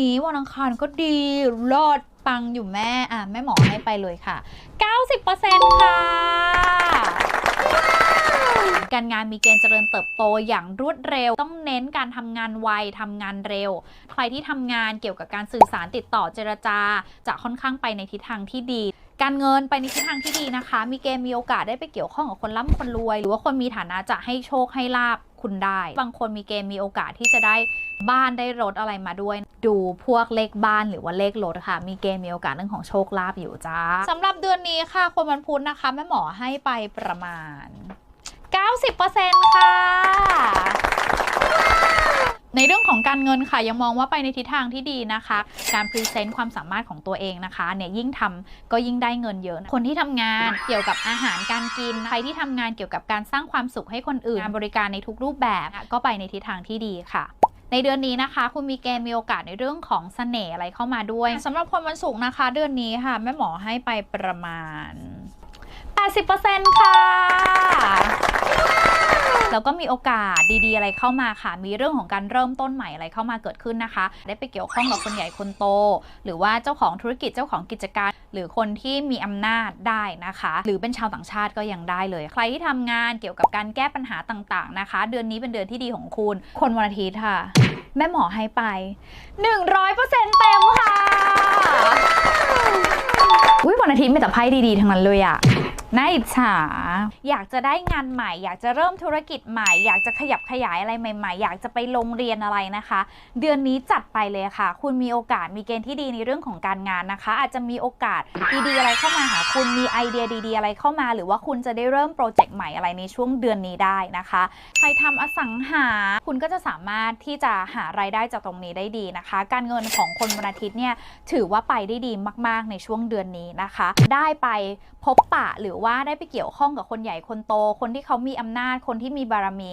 นี้วันอังคารก็ดีรอดปังอยู่แม่ อะ แม่หมอให้ไปเลยค่ะ 90%ค่ะ การงานมีเกณฑ์เจริญเติบโตอย่างรวดเร็ว ต้องเน้นการทำงานไวทำงานเร็ว ใครที่ทำงานเกี่ยวกับการสื่อสารติดต่อเจรจา จะค่อนข้างไปในทิศทางที่ดี การเงินไปในทิศทางที่ดีนะคะ มีเกณฑ์มีโอกาสได้ไปเกี่ยวข้องกับคนร่ำคนรวย หรือว่าคนมีฐานะจะให้โชคให้ลาบคุณได้ บางคนมีเกณฑ์มีโอกาสที่จะได้บ้านได้รถอะไรมาด้วย ดูพวกเลขบ้านหรือว่าเลขรถค่ะ มีเกณฑ์มีโอกาสเรื่องของโชคลาภอยู่จ้าสำหรับเดือนนี้ค่ะคนวันพุธนะคะแม่หมอให้ไปประมาณ 90%ค่ะ ในเรื่องของการเงินค่ะยังมองว่าไปในทิศทางที่ดีนะคะ การพรีเซนต์ความสามารถของตัวเองนะคะเนี่ยยิ่งทำก็ยิ่งได้เงินเยอะ คนที่ทำงานเกี่ยวกับอาหารการกินใครที่ทำงานเกี่ยวกับการสร้างความสุขให้คนอื่นการบริการในทุกรูปแบบ ก็ไปในทิศทางที่ดีค่ะในเดือนนี้นะคะ คุณมีเกณฑ์มีโอกาสในเรื่องของเสน่ห์อะไรเข้ามาด้วยสำหรับคนวันศุกร์นะคะ เดือนนี้ค่ะ แม่หมอให้ไปประมาณ 80%ค่ะ แล้วก็มีโอกาสดีๆ อะไรเข้ามาค่ะ มีเรื่องของการเริ่มต้นใหม่อะไรเข้ามาเกิดขึ้นนะคะ ได้ไปเกี่ยวข้องกับคนใหญ่คนโต หรือว่าเจ้าของธุรกิจเจ้าของกิจการ หรือคนที่มีอำนาจได้นะคะ หรือเป็นชาวต่างชาติก็ยังได้เลย ใครที่ทำงานเกี่ยวกับการแก้ปัญหาต่างๆนะคะ เดือนนี้เป็นเดือนที่ดีของคุณ คนวันอาทิตย์ค่ะ แม่หมอให้ไป 100%เต็มค่ะ อุ้ยวันอาทิตย์มีแต่ไพ่ดีๆ ทั้งนั้นเลยอะ น่าอิจฉา อยากจะได้งานใหม่ อยากจะเริ่มธุรกิจใหม่ อยากจะขยับขยายอะไรใหม่ ๆ อยากจะไปโรงเรียนอะไรนะคะ เดือนนี้จัดไปเลยค่ะ คุณมีโอกาสมีเกณฑ์ที่ดีในเรื่องของการงานนะคะ อาจจะมีโอกาสดีๆอะไรเข้ามาหาคุณมีไอเดียดี ๆ อะไรเข้ามา หรือว่าคุณจะได้เริ่มโปรเจกต์ใหม่อะไรในช่วงเดือนนี้ได้นะคะใครทำอสังหา คุณก็จะสามารถที่จะหารายได้จากตรงนี้ได้ดีนะคะ การเงินของคนวันอาทิตย์เนี่ยถือว่าไปได้ดีมาก ๆ ในช่วงเดือนนี้นะคะ ได้ไปพบปะหรือว่าว่าได้ไปเกี่ยวข้องกับคนใหญ่คนโต คนที่เขามีอำนาจคนที่มีบารมี